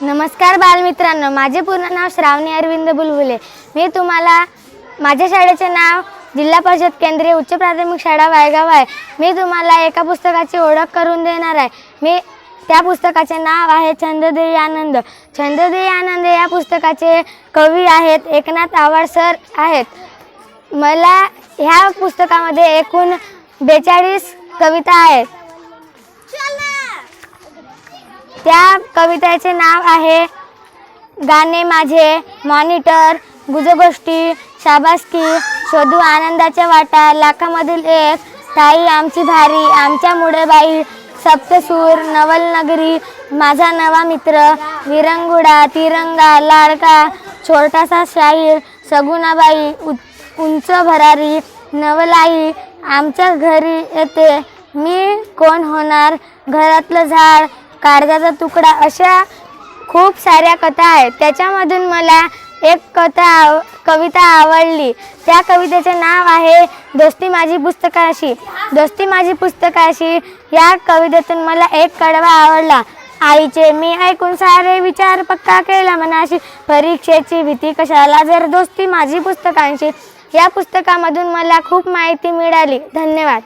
नमस्कार बालमित्रांनो माझे पूर्ण नाव श्रावणी अरविंद बुलबुले. मी तुम्हाला माझ्या शाळेचे नाव जिल्हा परिषद केंद्रीय उच्च प्राथमिक शाळा वायगाव आहे. मी तुम्हाला एका पुस्तकाची ओळख करून देणार आहे. मी त्या पुस्तकाचे नाव आहे छंददेही आनंद. छंददेही आनंद या पुस्तकाचे कवी आहेत एकनाथ आवाड सर आहेत. मला ह्या पुस्तकामध्ये एकूण बेचाळीस कविता आहेत. त्या कवितेचे नाव आहे गाणे माझे मॉनिटर गुजगोष्टी शाबासकी शोधू आनंदाच्या वाटा लाखामधील एक ताई आमची भारी आमच्या बाई सप्तसूर नवलनगरी माझा नवा मित्र विरंगुडा तिरंगा लाडका छोटासा शाहीर सगुणाबाई उ उंच भरारी नवलाई आमच्या घरी येते मी कोण होणार घरातलं झाड कागदाचा तुकडा अशा खूप साऱ्या कथा आहेत. त्याच्यामधून मला एक कथा आव कविता आवडली. त्या कवितेचे नाव आहे दोस्ती माझी पुस्तकाशी. दोस्ती माझी पुस्तकाशी या कवितेतून मला एक कडवा आवडला. आईचे मी ऐकून सारे विचार पक्का केला मनाशी. परीक्षेची भीती कशाला जर दोस्ती माझी पुस्तकांशी? या पुस्तकामधून मला खूप माहिती मिळाली. धन्यवाद.